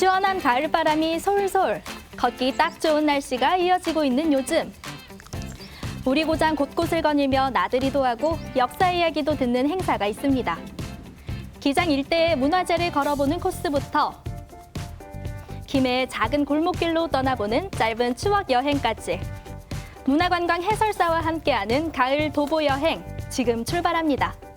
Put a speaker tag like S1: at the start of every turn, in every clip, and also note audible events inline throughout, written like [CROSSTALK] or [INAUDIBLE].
S1: 시원한 가을바람이 솔솔 걷기 딱 좋은 날씨가 이어지고 있는 요즘 우리 고장 곳곳을 거닐며 나들이도 하고 역사 이야기도 듣는 행사가 있습니다. 기장 일대의 문화재를 걸어보는 코스부터 김해의 작은 골목길로 떠나보는 짧은 추억 여행까지 문화관광 해설사와 함께하는 가을 도보 여행 지금 출발합니다.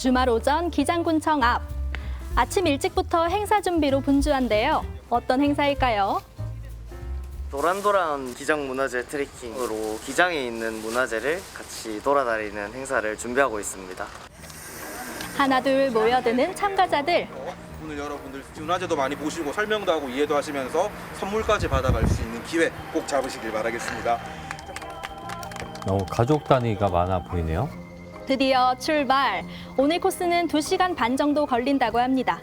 S1: 주말 오전 기장군청 앞 아침 일찍부터 행사 준비로 분주한데요. 어떤 행사일까요?
S2: 도란도란 기장 문화재 트레킹으로 기장에 있는 문화재를 같이 돌아다니는 행사를 준비하고 있습니다.
S1: 하나둘 모여드는 참가자들
S3: 오늘 여러분들 문화재도 많이 보시고 설명도 하고 이해도 하시면서 선물까지 받아갈 수 있는 기회 꼭 잡으시길 바라겠습니다.
S4: 어, 가족 단위가 많아 보이네요.
S1: 드디어 출발. 오늘 코스는 2시간 반 정도 걸린다고 합니다.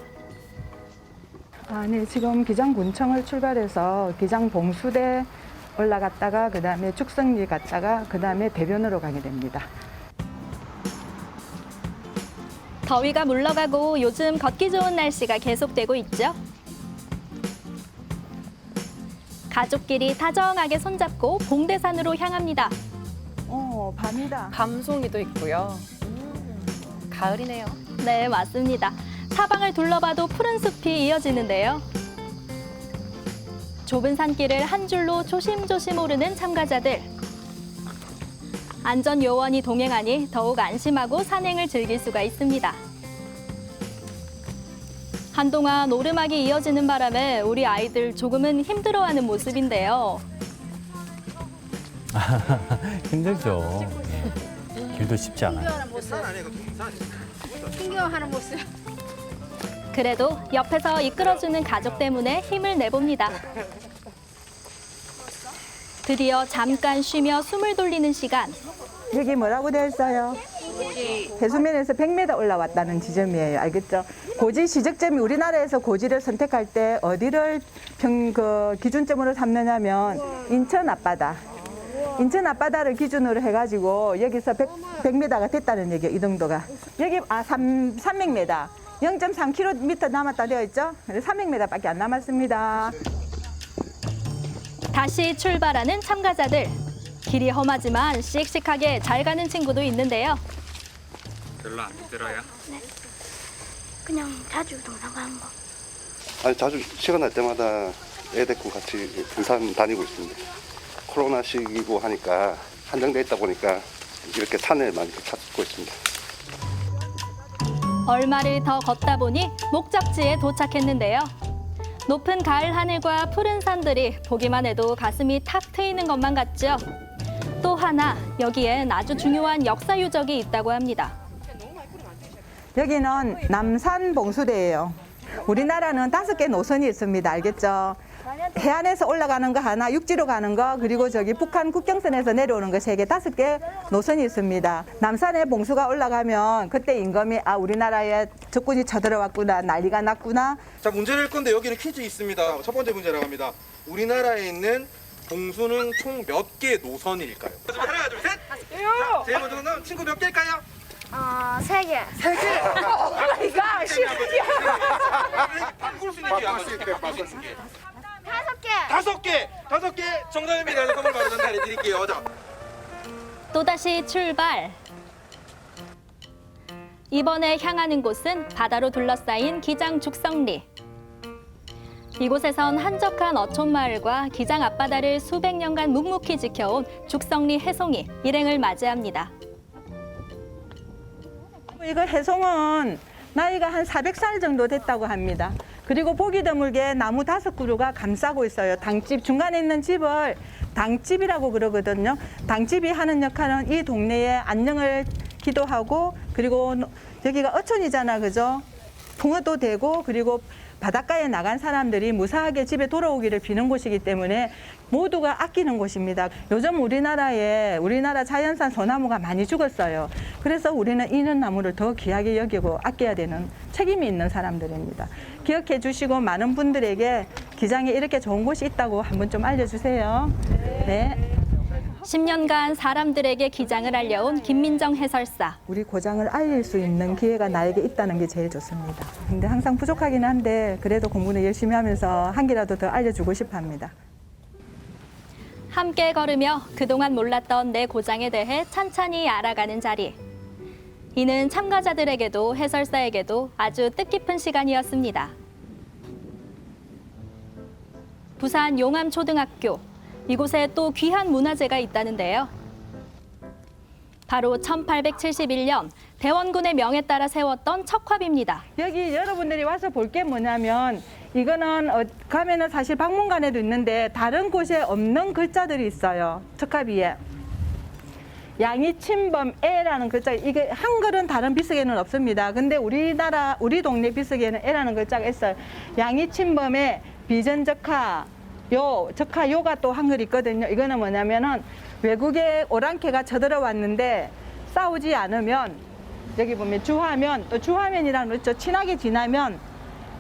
S5: 아, 네, 지금 기장군청을 출발해서 기장 봉수대 올라갔다가 그 다음에 축성리 갔다가 그 다음에 대변으로 가게 됩니다.
S1: 더위가 물러가고 요즘 걷기 좋은 날씨가 계속되고 있죠. 가족끼리 다정하게 손잡고 봉대산으로 향합니다.
S5: 어, 밤이다.
S6: 밤송이도 있고요. 가을이네요.
S1: 네, 맞습니다. 사방을 둘러봐도 푸른 숲이 이어지는데요. 좁은 산길을 한 줄로 조심조심 오르는 참가자들. 안전 요원이 동행하니 더욱 안심하고 산행을 즐길 수가 있습니다. 한동안 오르막이 이어지는 바람에 우리 아이들 조금은 힘들어하는 모습인데요. [LAUGHS]
S4: 힘들죠. 예. 길도 쉽지 않아요.
S7: 신경하는 모습.
S1: 그래도 옆에서 이끌어주는 가족 때문에 힘을 내봅니다. 드디어 잠깐 쉬며 숨을 돌리는 시간.
S5: 여기 뭐라고 되어 있어요? 해수면에서 100m 올라왔다는 지점이에요. 알겠죠? 고지 시적점이 우리나라에서 고지를 선택할 때 어디를 평, 그 기준점으로 삼느냐면 인천 앞바다. 인천 앞바다를 기준으로 해가지고 여기서 100, 100m가 됐다는 얘기예요. 이 정도가. 여기 아 3, 300m. 0.3km 남았다 되어 있죠? 300m밖에 안 남았습니다.
S1: 다시 출발하는 참가자들. 길이 험하지만 씩씩하게 잘 가는 친구도 있는데요.
S3: 별로 안 힘들어요?
S7: 그냥 자주 동상 가는 거.
S8: 아니 자주 시간 날 때마다 애 데리고 같이 등산 다니고 있습니다. 코로나 시기고 하니까 한정돼 있다 보니까 이렇게 산을 많이 찾고 있습니다.
S1: 얼마를 더 걷다 보니 목적지에 도착했는데요. 높은 가을 하늘과 푸른 산들이 보기만 해도 가슴이 탁 트이는 것만 같죠. 또 하나 여기엔 아주 중요한 역사 유적이 있다고 합니다.
S5: 여기는 남산 봉수대예요. 우리나라는 다섯 개 노선이 있습니다. 알겠죠? 해안에서 올라가는 거 하나, 육지로 가는 거, 그리고 저기 북한 국경선에서 내려오는 거 세 개, 다섯 개 노선이 있습니다. 남산에 봉수가 올라가면 그때 임금이 아 우리나라에 적군이 쳐들어왔구나, 난리가 났구나.
S3: 자 문제를 낼 건데 여기는 퀴즈 있습니다. 첫 번째 문제라고 합니다. 우리나라에 있는 봉수는 총 몇 개 노선일까요? 하나 둘 셋. 자, 제일 먼저 는 친구 몇 개일까요?
S7: 어, 세 개.
S3: 세 개. 이거 쉽지야. 바꿀 수 있는 게 바꿀 수수 있게.
S7: 다섯 개.
S3: 다섯 개, 다섯 개 정답입니다. 선물 바로 전달해 드릴게요. 자,
S1: 또다시 출발. 이번에 향하는 곳은 바다로 둘러싸인 기장 죽성리. 이곳에선 한적한 어촌 마을과 기장 앞바다를 수백 년간 묵묵히 지켜온 죽성리 해송이 일행을 맞이합니다.
S5: 이거 해송은 나이가 한 400살 정도 됐다고 합니다. 그리고 보기 드물게 나무 다섯 그루가 감싸고 있어요. 당집 중간에 있는 집을 당집이라고 그러거든요. 당집이 하는 역할은 이 동네의 안녕을 기도하고 그리고 여기가 어촌이잖아, 그죠? 풍어도 되고 그리고 바닷가에 나간 사람들이 무사하게 집에 돌아오기를 비는 곳이기 때문에 모두가 아끼는 곳입니다. 요즘 우리나라에 우리나라 자연산 소나무가 많이 죽었어요. 그래서 우리는 이는 나무를 더 귀하게 여기고 아껴야 되는 책임이 있는 사람들입니다. 기억해 주시고 많은 분들에게 기장에 이렇게 좋은 곳이 있다고 한번 좀 알려주세요. 네.
S1: 10년간 사람들에게 기장을 알려온 김민정 해설사.
S5: 우리 고장을 알릴 수 있는 기회가 나에게 있다는 게 제일 좋습니다. 근데 항상 부족하긴 한데 그래도 공부는 열심히 하면서 한 개라도 더 알려주고 싶어 합니다.
S1: 함께 걸으며 그동안 몰랐던 내 고장에 대해 찬찬히 알아가는 자리. 이는 참가자들에게도 해설사에게도 아주 뜻깊은 시간이었습니다. 부산 용암초등학교. 이곳에 또 귀한 문화재가 있다는데요. 바로 1871년 대원군의 명에 따라 세웠던 척화비입니다.
S5: 여기 여러분들이 와서 볼 게 뭐냐면 이거는 어, 가면은 사실 박물관에도 있는데 다른 곳에 없는 글자들이 있어요. 척합이에. 양이침범에라는 글자 이게 한글은 다른 비석에는 없습니다. 근데 우리나라 우리 동네 비석에는 에라는 글자가 있어요. 양이침범에 비전적화 요 적화 요가 또 한글이 있거든요. 이거는 뭐냐면은 외국의 오랑캐가 쳐들어왔는데 싸우지 않으면 여기 보면 주화면 또 주화면이라는 거 있죠. 친하게 지나면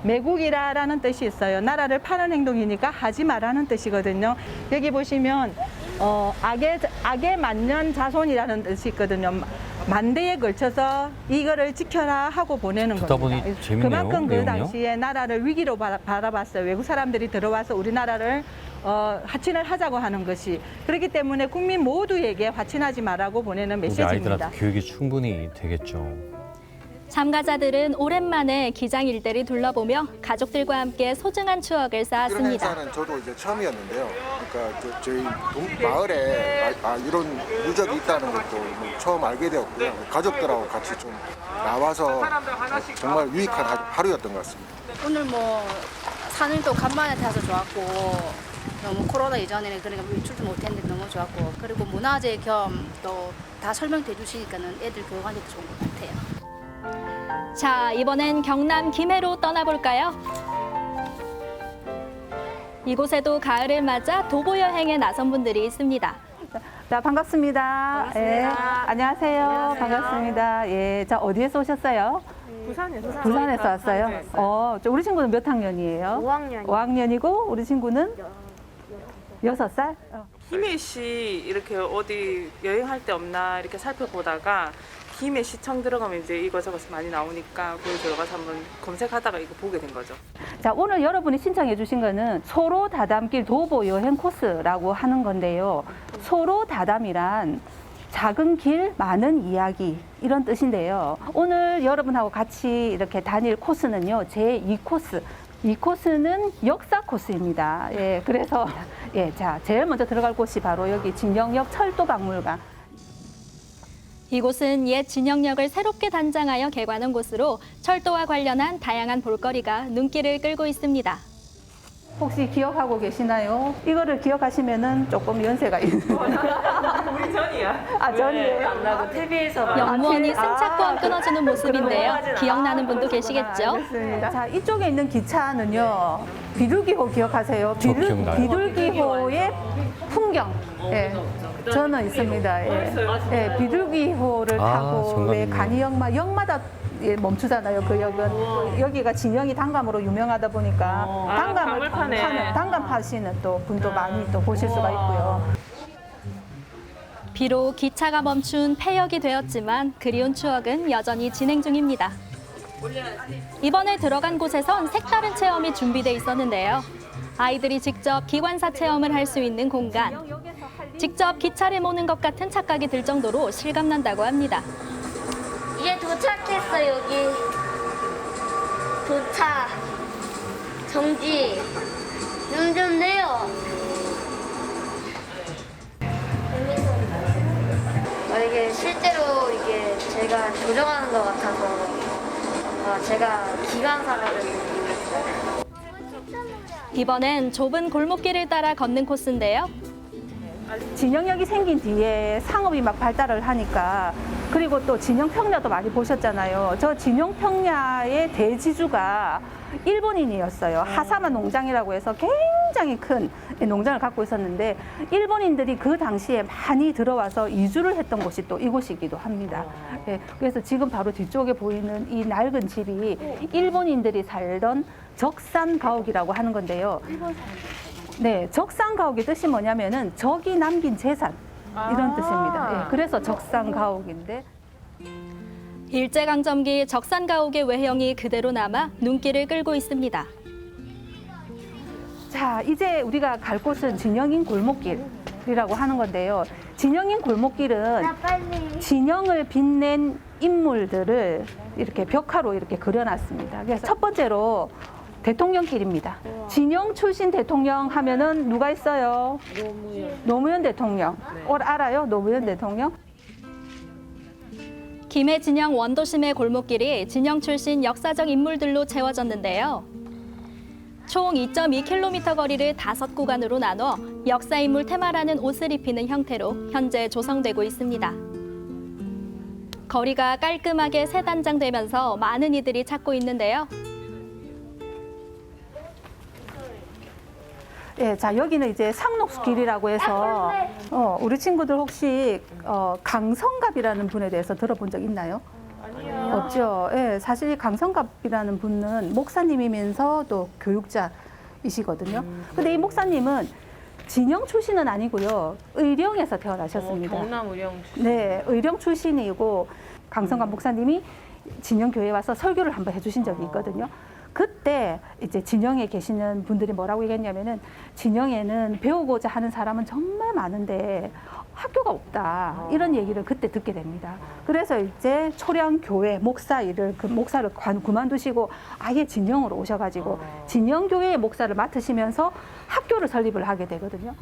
S5: 매국이라라는 뜻이 있어요. 나라를 파는 행동이니까 하지 말라는 뜻이거든요. 여기 보시면 어, 악의 악의 만년 자손이라는 뜻이 있거든요. 만대에 걸쳐서 이거를 지켜라 하고 보내는
S4: 듣다
S5: 겁니다.
S4: 보니 재밌네요,
S5: 그만큼 그
S4: 내용이요.
S5: 당시에 나라를 위기로 바라, 바라봤어요. 외국 사람들이 들어와서 우리나라를 어, 화친을 하자고 하는 것이 그렇기 때문에 국민 모두에게 화친하지 말라고 보내는
S4: 우리
S5: 메시지입니다.
S4: 아이들한테 교육이 충분히 되겠죠.
S1: 참가자들은 오랜만에 기장 일대를 둘러보며 가족들과 함께 소중한 추억을
S9: 이런
S1: 쌓았습니다.
S9: 행사는 저도 이제 처음이었는데요. 그러니까 저, 저희 동- 마을에 아, 아, 이런 유적이 있다는 것도 뭐 처음 알게 되었고요. 가족들하고 같이 좀 나와서 정말 유익한 하- 하루였던 것 같습니다.
S10: 오늘 뭐 산을도 간만에 타서 좋았고 너무 코로나 이전에는 그러니까 외출도 못했는데 너무 좋았고 그리고 문화재 겸 또 다 설명해 주시니까는 애들 교육하기도 좋은 것 같아요.
S1: 자, 이번엔 경남 김해로 떠나볼까요? 이곳에도 가을을 맞아 도보 여행에 나선 분들이 있습니다.
S11: 자, 반갑습니다. 예, 안녕하세요. 반갑습니다. 예, 자, 어디에서 오셨어요? 부산에서. 부산에서 왔어요? 어, 저 우리 친구는 몇 학년이에요?
S7: 5학년이요.
S11: 5학년이고, 우리 친구는? 여섯 살? 어.
S12: 김해시 이렇게 어디 여행할 때 없나 이렇게 살펴보다가 김해시청 들어가면 이제 이거저것 많이 나오니까 거기 들어가서 한번 검색하다가 이거 보게 된 거죠.
S11: 자, 오늘 여러분이 신청해 주신 거는 소로 다담길 도보 여행 코스라고 하는 건데요. 소로 다담이란 작은 길, 많은 이야기 이런 뜻인데요. 오늘 여러분하고 같이 이렇게 다닐 코스는요. 제 2 코스. 이 코스는 역사 코스입니다. 예, 그래서 예, 자, 제일 먼저 들어갈 곳이 바로 여기 진영역 철도박물관.
S1: 이곳은 옛 진영역을 새롭게 단장하여 개관한 곳으로 철도와 관련한 다양한 볼거리가 눈길을 끌고 있습니다.
S11: 혹시 기억하고 계시나요? 이거를 기억하시면은 조금 연세가 있는. [LAUGHS]
S12: 우리 전이야.
S11: 아, 전이에요?
S12: 안 나고 TV에서
S1: 영무원이
S11: 아,
S1: 승차권 끊어주는 모습인데요. 기억나는 분도 계시겠죠?
S11: 알겠습니다. 자, 이쪽에 있는 기차는요, 비둘기호 기억하세요?
S4: 저 기억나요.
S11: 비둘 기호의 풍경. 예. 저는 있습니다. 예. 예, 비둘기호를
S4: 아,
S11: 타고
S4: 정답이네요.
S11: 왜 간이역마 역마다 예, 멈추잖아요. 그 역은 여기가 진영이 단감으로 유명하다 보니까
S12: 아,
S11: 단감을
S12: 단물파네.
S11: 파는 단감 파시는 또 분도 많이 또 보실 수가 있고요.
S1: 비록 기차가 멈춘 폐역이 되었지만 그리운 추억은 여전히 진행 중입니다. 이번에 들어간 곳에선 색다른 체험이 준비돼 있었는데요. 아이들이 직접 기관사 체험을 할 수 있는 공간. 직접 기차를 모는 것 같은 착각이 들 정도로 실감난다고 합니다.
S7: 이제 도착했어 여기. 도착. 정지. 눈좀 내요. 어, 이게 실제로 이게 제가 조정하는 것 같아서 어, 제가 기관사가 된 느낌이 들어요.
S1: 이번엔 좁은 골목길을 따라 걷는 코스인데요.
S11: 진영역이 생긴 뒤에 상업이 막 발달을 하니까 그리고 또 진영평야도 많이 보셨잖아요. 저 진영평야의 대지주가 일본인이었어요. 하사마 농장이라고 해서 굉장히 큰 농장을 갖고 있었는데 일본인들이 그 당시에 많이 들어와서 이주를 했던 곳이 또 이곳이기도 합니다. 예, 그래서 지금 바로 뒤쪽에 보이는 이 낡은 집이 일본인들이 살던 적산 가옥이라고 하는 건데요. 네, 적산 가옥의 뜻이 뭐냐면은 적이 남긴 재산. 이런 뜻입니다. 예, 그래서 적산가옥인데
S1: 일제강점기 적산가옥의 외형이 그대로 남아 눈길을 끌고 있습니다.
S11: 자, 이제 우리가 갈 곳은 진영인 골목길이라고 하는 건데요. 진영인 골목길은 진영을 빛낸 인물들을 이렇게 벽화로 이렇게 그려놨습니다. 그래서 첫 번째로 대통령길입니다. 진영 출신 대통령 하면은 누가 있어요? 노무현. 노무현 대통령. 어, 알아요? 노무현 대통령?
S1: 김해 진영 원도심의 골목길이 진영 출신 역사적 인물들로 채워졌는데요. 총 2.2km 거리를 다섯 구간으로 나눠 역사 인물 테마라는 옷을 입히는 형태로 현재 조성되고 있습니다. 거리가 깔끔하게 세 단장되면서 많은 이들이 찾고 있는데요.
S11: 예, 자 여기는 이제 상록수길이라고 해서 어, 우리 친구들 혹시 어, 강성갑이라는 분에 대해서 들어본 적 있나요? 없죠. 예, 사실 이 강성갑이라는 분은 목사님이면서 또 교육자이시거든요. 근데 이 목사님은 진영 출신은 아니고요. 의령에서 태어나셨습니다.
S6: 경남 의령
S11: 네, 의령 출신이고 강성관 목사님이 진영 교회에 와서 설교를 한번 해주신 적이 있거든요. 그때 이제 진영에 계시는 분들이 뭐라고 얘기했냐면은 진영에는 배우고자 하는 사람은 정말 많은데 학교가 없다 이런 얘기를 그때 듣게 됩니다. 그래서 이제 초량 교회 목사 일을 그 목사를 관- 그만두시고 아예 진영으로 오셔가지고 진영 교회의 목사를 맡으시면서 학교를 설립을 하게 되거든요.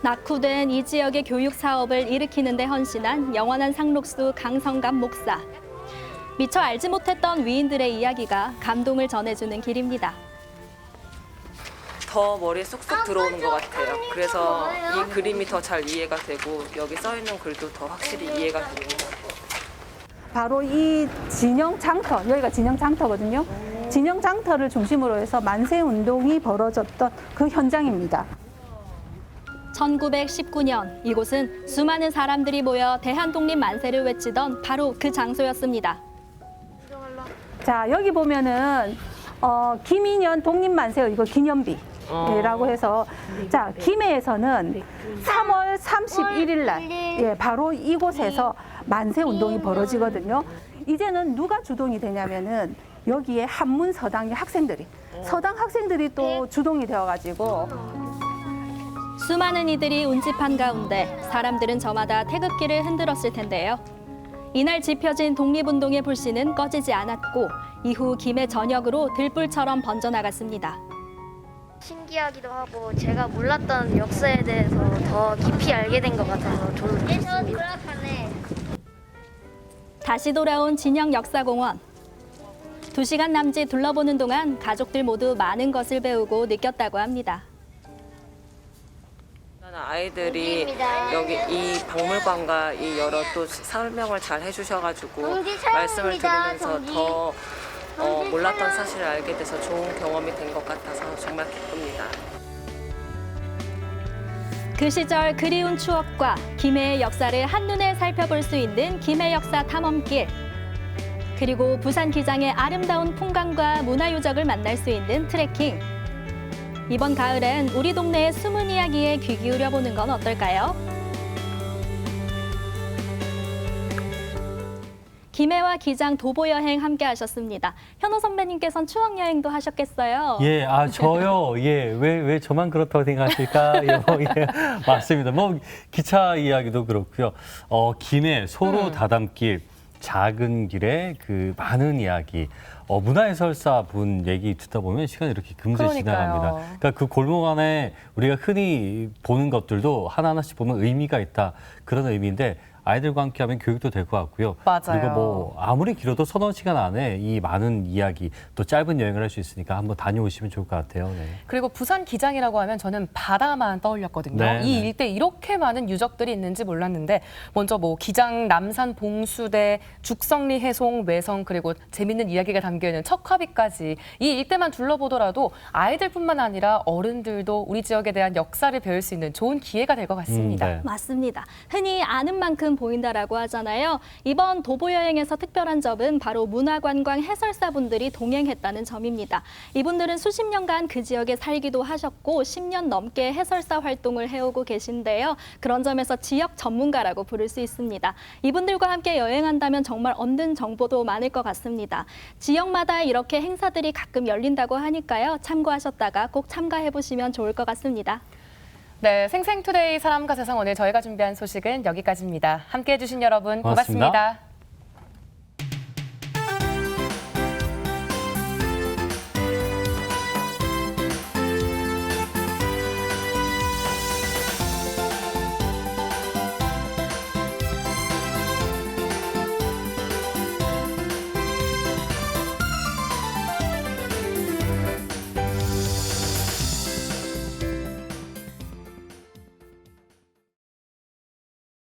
S1: 낙후된 이 지역의 교육 사업을 일으키는 데 헌신한 영원한 상록수 강성감 목사. 미처 알지 못했던 위인들의 이야기가 감동을 전해주는 길입니다.
S13: 더 머리에 쏙쏙 들어오는 것 같아요. 그래서 이 그림이 더 잘 이해가 되고 여기 써 있는 글도 더 확실히 이해가 됩니다.
S11: 바로 이 진영 장터, 여기가 진영 장터거든요. 진영 장터를 중심으로 해서 만세 운동이 벌어졌던 그 현장입니다.
S1: 1919년 이곳은 수많은 사람들이 모여 대한독립 만세를 외치던 바로 그 장소였습니다.
S11: 자, 여기 보면은 어, 김인현 독립만세 이거 기념비라고 해서. 자, 김해에서는 3월 31일 날. 예, 바로 이곳에서 만세 운동이 벌어지거든요. 이제는 누가 주동이 되냐면은 여기에 한문 서당의 학생들이. 서당 학생들이 또 주동이 되어 가지고.
S1: 수많은 이들이 운집한 가운데 사람들은 저마다 태극기를 흔들었을 텐데요. 이날 지펴진 독립운동의 불씨는 꺼지지 않았고 이후 김해 전역으로 들불처럼 번져나갔습니다.
S7: 신기하기도 하고 제가 몰랐던 역사에 대해서 더 깊이 알게 된 것 같아서 좋습니다.
S1: 다시 돌아온 진영 역사공원. 두 시간 남짓 둘러보는 동안 가족들 모두 많은 것을 배우고 느꼈다고 합니다.
S13: 아이들이 여기 이 박물관과 이 여러 또 설명을 잘 해주셔가지고 말씀을 드리면서 더 어, 몰랐던 사실을 알게 돼서 좋은 경험이 된 것 같아서 정말 기쁩니다.
S1: 그 시절 그리운 추억과 김해의 역사를 한눈에 살펴볼 수 있는 김해 역사 탐험길. 그리고 부산 기장의 아름다운 풍광과 문화 유적을 만날 수 있는 트레킹. 이번 가을엔 우리 동네의 숨은 이야기에 귀 기울여 보는 건 어떨까요? 김해와 기장 도보 여행 함께 하셨습니다. 현호 선배님께서는 추억 여행도 하셨겠어요?
S4: 예, 아 저요. 예, 왜 왜 저만 그렇다고 생각하실까요? [LAUGHS] 예, 맞습니다. 뭐 기차 이야기도 그렇고요. 어, 김해 소로 다담길 작은 길에 그 많은 이야기. 어, 문화해설사 분 얘기 듣다 보면 시간이 이렇게 금세
S6: 그러니까요.
S4: 지나갑니다. 그러니까 그 골목 안에 우리가 흔히 보는 것들도 하나하나씩 보면 의미가 있다. 그런 의미인데 아이들과 함께 하면 교육도 될 것 같고요.
S6: 맞아요.
S4: 그리고 뭐 아무리 길어도 서너 시간 안에 이 많은 이야기 또 짧은 여행을 할 수 있으니까 한번 다녀오시면 좋을 것 같아요. 네.
S6: 그리고 부산 기장이라고 하면 저는 바다만 떠올렸거든요.
S4: 네,
S6: 이
S4: 네.
S6: 일대 이렇게 많은 유적들이 있는지 몰랐는데 먼저 뭐 기장 남산 봉수대 죽성리 해송 외성 그리고 재밌는 이야기가 담겨 있는 척화비까지 이 일대만 둘러보더라도 아이들뿐만 아니라 어른들도 우리 지역에 대한 역사를 배울 수 있는 좋은 기회가 될 것 같습니다.
S4: 음, 네.
S1: 맞습니다. 흔히 아는 만큼 보인다라고 하잖아요. 이번 도보 여행에서 특별한 점은 바로 문화관광 해설사분들이 동행했다는 점입니다. 이분들은 수십 년간 그 지역에 살기도 하셨고 10년 넘게 해설사 활동을 해오고 계신데요. 그런 점에서 지역 전문가라고 부를 수 있습니다. 이분들과 함께 여행한다면 정말 얻는 정보도 많을 것 같습니다. 지역마다 이렇게 행사들이 가끔 열린다고 하니까요. 참고하셨다가 꼭 참가해 보시면 좋을 것 같습니다.
S6: 네, 생생투데이 사람과 세상 오늘 저희가 준비한 소식은 여기까지입니다. 함께해 주신 여러분
S4: 고맙습니다.
S6: 고맙습니다.